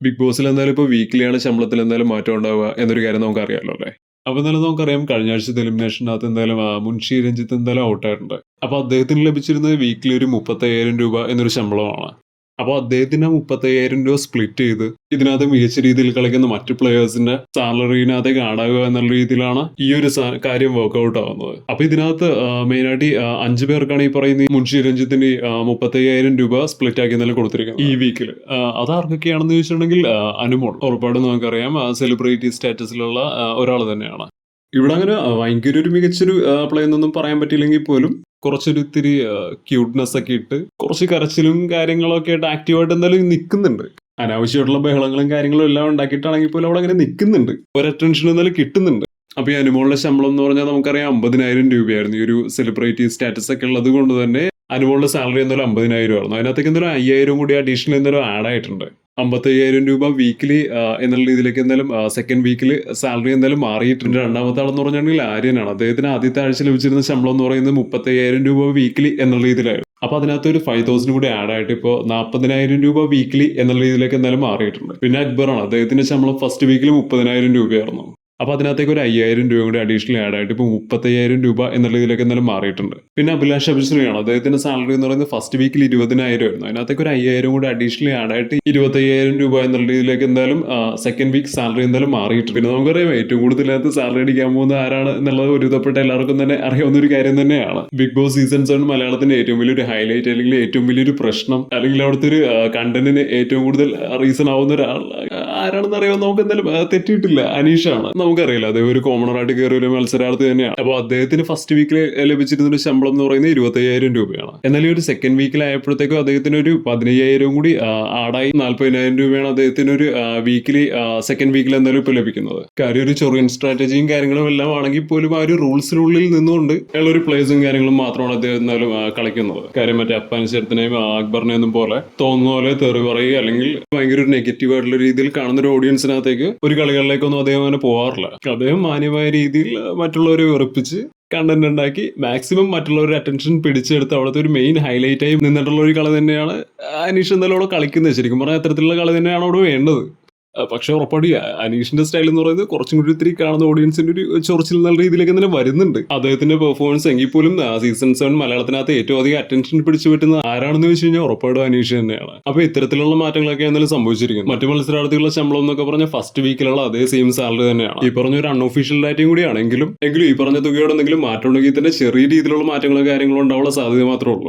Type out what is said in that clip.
Big ബോസിൽ എന്തായാലും ഇപ്പോൾ വീക്കിലിയാണ് ശമ്പളത്തിൽ എന്തായാലും മാറ്റം ഉണ്ടാവുക എന്നൊരു കാര്യം നമുക്ക് അറിയാമല്ലോ അല്ലേ? അപ്പോൾ എന്തായാലും നമുക്കറിയാം കഴിഞ്ഞ ആഴ്ചത്തെ എലിമിനേഷനകത്ത് എന്തായാലും മുൻഷി രഞ്ജിത്ത് എന്തായാലും ഔട്ടായിട്ടുണ്ട് അപ്പോൾ അദ്ദേഹത്തിന് ലഭിച്ചിരുന്നത് വീക്കിലി ഒരു മുപ്പത്തയ്യായിരം രൂപ എന്നൊരു ശമ്പളമാണ്. അപ്പോൾ അദ്ദേഹത്തിന് മുപ്പത്തയ്യായിരം രൂപ സ്പ്ലിറ്റ് ചെയ്ത് ഇതിനകത്ത് മികച്ച രീതിയിൽ കളിക്കുന്ന മറ്റു പ്ലേയേഴ്സിന്റെ സാലറിനകത്തേക്ക് കാണാകുക എന്നുള്ള രീതിയിലാണ് ഈ ഒരു കാര്യം വർക്ക്ഔട്ട് ആവുന്നത്. അപ്പൊ ഇതിനകത്ത് മെയിനായിട്ട് അഞ്ചു പേർക്കാണ് ഈ പറയുന്ന മുൻഷി രഞ്ജിത്തിന്റെ മുപ്പത്തയ്യായിരം രൂപ സ്പ്ലിറ്റ് ആക്കി എന്നാലും കൊടുത്തിരിക്കുന്നത്. ഈ വീക്കിൽ അത് ആർക്കൊക്കെയാണെന്ന് ചോദിച്ചിട്ടുണ്ടെങ്കിൽ അനുമോൾ. ഉറപ്പായിട്ടും നമുക്കറിയാം സെലിബ്രിറ്റി സ്റ്റാറ്റസിലുള്ള ഒരാൾ തന്നെയാണ്. ഇവിടെ അങ്ങനെ ഭയങ്കര ഒരു മികച്ചൊരു പ്ലേ എന്നൊന്നും പറയാൻ പറ്റിയില്ലെങ്കിൽ പോലും കുറച്ചൊരു ഇത്തിരി ക്യൂട്ട്നെസ് ഒക്കെ ഇട്ട് കുറച്ച് കരച്ചിലും കാര്യങ്ങളൊക്കെ ആയിട്ട് ആക്റ്റീവായിട്ട് എന്തായാലും നിൽക്കുന്നുണ്ട് അനാവശ്യമായിട്ടുള്ള ബഹളങ്ങളും കാര്യങ്ങളും എല്ലാം ഉണ്ടാക്കിയിട്ടാണെങ്കിൽ പോലും അവിടെ അങ്ങനെ നിൽക്കുന്നുണ്ട് ഒരു അറ്റൻഷൻ എന്തായാലും കിട്ടുന്നുണ്ട്. അപ്പൊ ഈ അനുമോളുടെ ശമ്പളം എന്ന് പറഞ്ഞാൽ നമുക്കറിയാം അമ്പതിനായിരം രൂപയായിരുന്നു. ഈ ഒരു സെലിബ്രിറ്റി സ്റ്റാറ്റസ് ഒക്കെ ഉള്ളത് കൊണ്ട് തന്നെ അനുമോളുടെ സാലറി എന്തായാലും അമ്പതിനായിരം ആയിരുന്നു. അതിനകത്തേക്ക് എന്തായാലും അയ്യായിരം കൂടി അഡീഷണൽ എന്തായാലും ആഡ് ആയിട്ടുണ്ട്. അമ്പത്തയ്യായിരം രൂപ വീക്കിലി എന്നുള്ള രീതിയിലേക്ക് എന്തായാലും സെക്കൻഡ് വീക്കിൽ സാലറി എന്തായാലും മാറിയിട്ടുണ്ട്. രണ്ടാമത്തെ ആളെന്ന് പറഞ്ഞിട്ടുണ്ടെങ്കിൽ ആര്യനാണ്. അദ്ദേഹത്തിന് ആദ്യത്തെ ആഴ്ച ലഭിച്ചിരുന്ന ശമ്പളം എന്ന് പറയുന്നത് മുപ്പത്തയ്യായിരം രൂപ വീക്കിലി എന്നുള്ള രീതിയിലായിരുന്നു. അപ്പൊ അതിനകത്ത് ഒരു ഫൈവ് തൗസൻഡ് കൂടി ആഡ് ആയിട്ട് ഇപ്പോൾ നാൽപ്പതിനായിരം രൂപ വീക്കിലി എന്നുള്ള രീതിയിലേക്ക് എന്തായാലും മാറിയിട്ടുണ്ട്. പിന്നെ അക്ബറാണ്. അദ്ദേഹത്തിന്റെ ശമ്പളം ഫസ്റ്റ് വീക്കിൽ മുപ്പതിനായിരം രൂപയായിരുന്നു. അപ്പൊ അതിനകത്തേക്ക് ഒരു അയ്യായിരം രൂപ കൂടി അഡീഷണൽ ആഡ് ആയിട്ട് ഇപ്പോൾ മുപ്പത്തയ്യായിരം രൂപ എന്നുള്ള ഇതിലേക്ക് എന്തായാലും മാറിയിട്ടുണ്ട്. പിന്നെ അഭിലാഷ് അഭിശ്രീയാണ് അദ്ദേഹത്തിന്റെ സാലറി എന്ന് പറയുന്നത് ഫസ്റ്റ് വീക്കിൽ ഇരുപതിനായിരം ആയിരുന്നു. അതിനകത്തേക്ക് ഒരു അയ്യായിരം കൂടി അഡീഷണൽ ആഡ് ആയിട്ട് ഇരുപത്തയ്യായിരം രൂപ എന്നുള്ള രീതിയിലേക്ക് എന്തായാലും സെക്കൻഡ് വീക്ക് സാലറി എന്തായാലും മാറിയിട്ടുണ്ട്. പിന്നെ നമുക്കറിയാം ഏറ്റവും കൂടുതൽ അതിനകത്ത് സാലറി അടിക്കാൻ പോകുന്ന ആരാണ് എന്നുള്ളത് ഒരുതപ്പെട്ട എല്ലാവർക്കും തന്നെ അറിയാവുന്ന ഒരു കാര്യം തന്നെയാണ്. ബിഗ് ബോസ് സീസൺ സെവൻ മലയാളത്തിന്റെ ഏറ്റവും വലിയൊരു ഹൈലൈറ്റ് അല്ലെങ്കിൽ ഏറ്റവും വലിയൊരു പ്രശ്നം അല്ലെങ്കിൽ അവിടുത്തെ ഒരു കണ്ടന്റിന് ഏറ്റവും കൂടുതൽ റീസൺ ആവുന്ന ഒരാൾ ആരാണെന്ന് അറിയാൻ നമുക്ക് എന്തായാലും തെറ്റിയിട്ടില്ല. അനീഷാണ്. നമുക്കറിയില്ല. അദ്ദേഹം ഒരു കോമണർ ആയിട്ട് കയറിയ ഒരു മത്സരാർത്ഥി തന്നെയാണ്. അപ്പോൾ അദ്ദേഹത്തിന് ഫസ്റ്റ് വീക്കിൽ ലഭിച്ചിരുന്ന ശമ്പളം എന്ന് പറയുന്നത് ഇരുപത്തയ്യായിരം രൂപയാണ്. എന്നാൽ ഈ ഒരു സെക്കൻഡ് വീക്കിൽ വീക്കിലായപ്പോഴത്തേക്കും അദ്ദേഹത്തിന് ഒരു പതിനയ്യായിരം കൂടി ആടായി നാല്പതിനായിരം രൂപയാണ് അദ്ദേഹത്തിന് ഒരു വീക്കിലി സെക്കൻഡ് വീക്കിൽ എന്തായാലും ഇപ്പോൾ ലഭിക്കുന്നത്. കാര്യം ഒരു ചൊറിയൻ സ്ട്രാറ്റജിയും കാര്യങ്ങളും എല്ലാം ആണെങ്കിൽ പോലും ആ ഒരു റൂൾസിനുള്ളിൽ നിന്നുകൊണ്ട് ഉള്ള ഒരു പ്ലേസും കാര്യങ്ങളും മാത്രമാണ് അദ്ദേഹം എന്നാലും കളിക്കുന്നത്. കാര്യം മറ്റേ അപ്പാനിശരത്തിനെയും അക്ബറിനെയൊന്നും പോലെ തോന്നുന്ന പോലെ തെറി പറയുക അല്ലെങ്കിൽ ഭയങ്കര ഒരു നെഗറ്റീവ് ആയിട്ടുള്ള രീതിയിൽ കാണുന്ന ഒരു ഓഡിയൻസിനകത്തേക്ക് ഒരു കളികളിലേക്കൊന്നും അദ്ദേഹം അങ്ങനെ പോകാറില്ല അദ്ദേഹം മാന്യമായ രീതിയിൽ മറ്റുള്ളവരെ വെറുപ്പിച്ച് കണ്ടന്റ് ഉണ്ടാക്കി മാക്സിമം മറ്റുള്ളവരുടെ അറ്റൻഷൻ പിടിച്ചെടുത്ത് അവിടുത്തെ ഒരു മെയിൻ ഹൈലൈറ്റ് ആയി നിന്നിട്ടുള്ള ഒരു കളി തന്നെയാണ് അനീഷ് എന്തായാലും അവിടെ കളിക്കുന്നത്. ശരിക്കും പറഞ്ഞാൽ അത്തരത്തിലുള്ള കളി തന്നെയാണ് അവിടെ വേണ്ടത്. പക്ഷെ ഉറപ്പാടി അനീഷിന്റെ സ്റ്റൈൽ എന്ന് പറയുന്നത് കുറച്ചും കൂടി ഇത്തിരി കാണുന്ന ഓഡിയൻസിന്റെ ഒരു ചൊറിച്ചിൽ നല്ല രീതിയിലേക്ക് തന്നെ വരുന്നുണ്ട്. അദ്ദേഹത്തിന്റെ പെർഫോമൻസ് എങ്കിൽ പോലും സീസൺ സെവൻ മലയാളത്തിനകത്ത് ഏറ്റവും അധികം അറ്റൻഷൻ പിടിച്ചു പറ്റുന്ന ആരാണെന്ന് വെച്ച് കഴിഞ്ഞാൽ ഉറപ്പായിട്ടും അനീഷ് തന്നെയാണ്. അപ്പൊ ഇത്തരത്തിലുള്ള മാറ്റങ്ങളൊക്കെ എന്തായാലും സംഭവിച്ചിരിക്കുന്നു. മറ്റു മത്സരാർത്ഥികളുടെ ശമ്പളം എന്നൊക്കെ പറഞ്ഞ ഫസ്റ്റ് വീക്കിലുള്ള അതേ സെയിം സാലറി തന്നെയാണ്. ഈ പറഞ്ഞ ഒരു അൺഒഫീഷ്യൽ ഡാറ്റയും കൂടിയാണെങ്കിലും എങ്കിലും ഈ പറഞ്ഞ തുകയോടെ മാറ്റമുണ്ടെങ്കിൽ തന്നെ ചെറിയ രീതിയിലുള്ള മാറ്റങ്ങളോ കാര്യങ്ങളോ ഉണ്ടാവാനുള്ള സാധ്യത മാത്രമേ ഉള്ളൂ.